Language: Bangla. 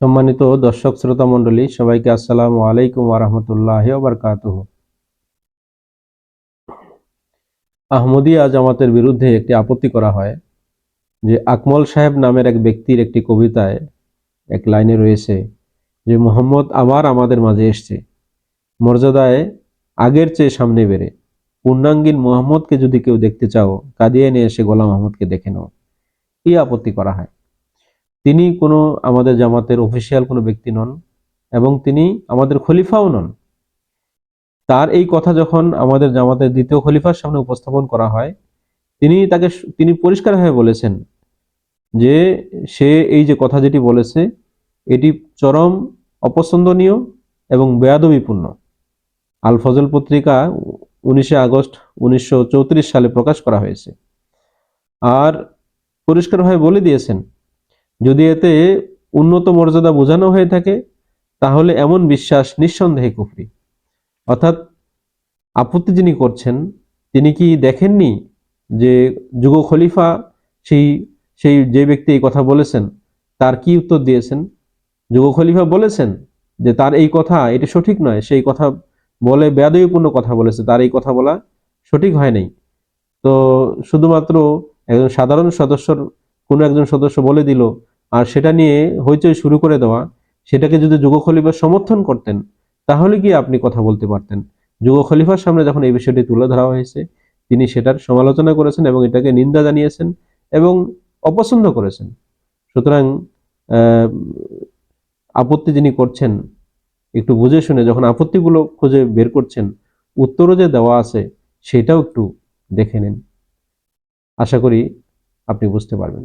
সম্মানিত দর্শক শ্রোতা মণ্ডলী, সবাইকে আসসালামু আলাইকুম ওরহমতুল্লাহ বারকাতুহ। আহমদিয়া জামাতের বিরুদ্ধে একটি আপত্তি করা হয় যে আকমল সাহেব নামের এক ব্যক্তির একটি কবিতায় এক লাইনে রয়েছে যে, মোহাম্মদ আবার আমাদের মাঝে এসছে। মর্যাদায় আগের চেয়ে সামনে বেড়ে। পূর্ণাঙ্গীন মোহাম্মদকে যদি কেউ দেখতে চাও কাদিয়ানে এসে গোলাম আহমদকে দেখে নাও। এই আপত্তি করা হয়। তিনি কোনো আমাদের জামাতের অফিসিয়াল কোনো ব্যক্তি নন এবং তিনি আমাদের খলিফাও নন। তার এই কথা যখন আমাদের জামাতের দ্বিতীয় খলিফার সামনে উপস্থাপন করা হয়, তিনি তাকে তিনি পরিষ্কারভাবে বলেছেন যে সে এই যে কথা যেটি বলেছে, এটি চরম অপছন্দনীয় এবং বেয়াদবিপূর্ণ। আল ফজল পত্রিকা উনিশে আগস্ট উনিশশো চৌত্রিশ সালে প্রকাশ করা হয়েছে। আর পরিষ্কারভাবে বলে দিয়েছেন যদি এতে উন্নত মর্যাদা বোঝানো হয়ে থাকে, তাহলে এমন বিশ্বাস নিঃসন্দেহে কুফরি। অর্থাৎ, আপত্তি যিনি করছেন, তিনি কি দেখেননি যে যুগ খলিফা সেই সেই যে ব্যক্তি এই কথা বলেছেন, তার কি উত্তর দিয়েছেন? যুগ খলিফা বলেছেন যে তার এই কথা এটি সঠিক নয়, সেই কথা বলে বেদয়পূর্ণ কথা বলেছে, তার এই কথা বলা সঠিক হয় নাই। তো শুধুমাত্র একজন সাধারণ সদস্যর কোনো একজন সদস্য বলে দিল আর সেটা নিয়ে হইচই শুরু করে দেওয়া, সেটাকে যদি যুগ খলিফা সমর্থন করতেন, তাহলে কি আপনি কথা বলতে পারতেন? যুগ খলিফার সামনে যখন এই বিষয়টি তুলে ধরা হয়েছে, তিনি সেটার সমালোচনা করেছেন এবং এটাকে নিন্দা জানিয়েছেন এবং অপছন্দ করেছেন। সুতরাং আপত্তি যিনি করছেন, একটু বুঝে শুনে যখন আপত্তিগুলো খুঁজে বের করছেন, উত্তরও যে দেওয়া আছে, সেটাও একটু দেখে নিন। আশা করি আপনি বুঝতে পারবেন।